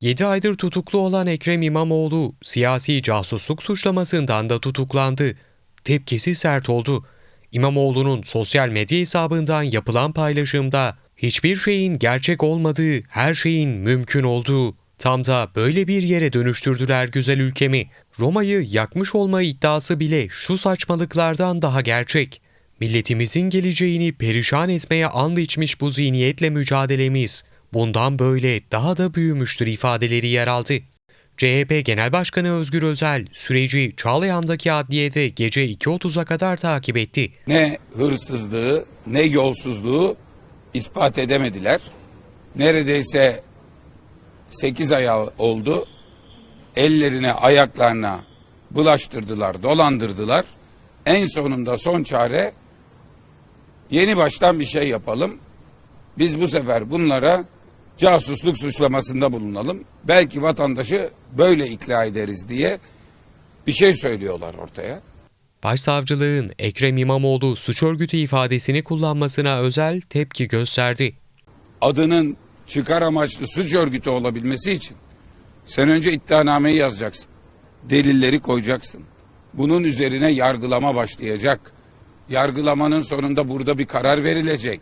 7 aydır tutuklu olan Ekrem İmamoğlu siyasi casusluk suçlamasından da tutuklandı. Tepkisi sert oldu. İmamoğlu'nun sosyal medya hesabından yapılan paylaşımda hiçbir şeyin gerçek olmadığı, her şeyin mümkün olduğu, tam da böyle bir yere dönüştürdüler güzel ülkemi. Roma'yı yakmış olma iddiası bile şu saçmalıklardan daha gerçek. Milletimizin geleceğini perişan etmeye and içmiş bu zihniyetle mücadelemiz bundan böyle daha da büyümüştür ifadeleri yer aldı. CHP Genel Başkanı Özgür Özel süreci Çağlayan'daki adliyede gece 2.30'a kadar takip etti. ne hırsızlığı ne yolsuzluğu ispat edemediler. Neredeyse 8 ay oldu. Ellerine ayaklarına bulaştırdılar, dolandırdılar. En sonunda son çare yeni baştan bir şey yapalım. Biz bu sefer bunlara casusluk suçlamasında bulunalım. Belki vatandaşı böyle ikna ederiz diye bir şey söylüyorlar ortaya. Başsavcılığın Ekrem İmamoğlu suç örgütü ifadesini kullanmasına özel tepki gösterdi. adının çıkar amaçlı suç örgütü olabilmesi için sen önce iddianameyi yazacaksın. Delilleri koyacaksın. Bunun üzerine yargılama başlayacak. Yargılamanın sonunda burada bir karar verilecek.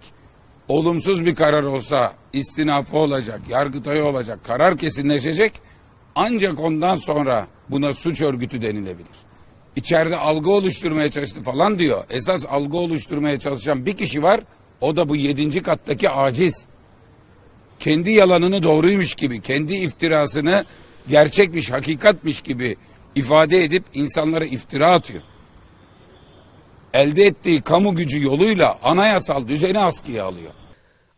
Olumsuz bir karar olsa istinafı olacak, yargıtayı olacak, karar kesinleşecek. Ancak ondan sonra buna suç örgütü denilebilir. İçeride algı oluşturmaya çalıştı falan diyor. Esas algı oluşturmaya çalışan bir kişi var. O da bu yedinci kattaki aciz kendi yalanını doğruymuş gibi, kendi iftirasını gerçekmiş, hakikatmiş gibi ifade edip insanlara iftira atıyor. Elde ettiği kamu gücü yoluyla anayasal düzeni askıya alıyor.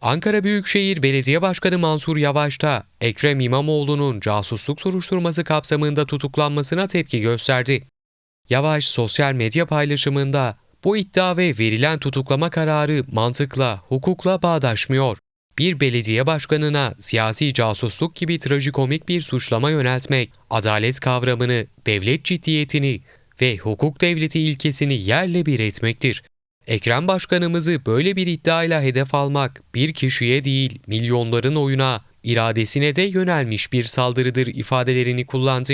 Ankara Büyükşehir Belediye Başkanı Mansur Yavaş da Ekrem İmamoğlu'nun casusluk soruşturması kapsamında tutuklanmasına tepki gösterdi. Yavaş sosyal medya paylaşımında bu iddia ve verilen tutuklama kararı mantıkla, hukukla bağdaşmıyor. Bir belediye başkanına siyasi casusluk gibi trajikomik bir suçlama yöneltmek, adalet kavramını, devlet ciddiyetini ve hukuk devleti ilkesini yerle bir etmektir. Ekrem Başkanımızı böyle bir iddiayla hedef almak bir kişiye değil milyonların oyuna, iradesine de yönelmiş bir saldırıdır ifadelerini kullandı.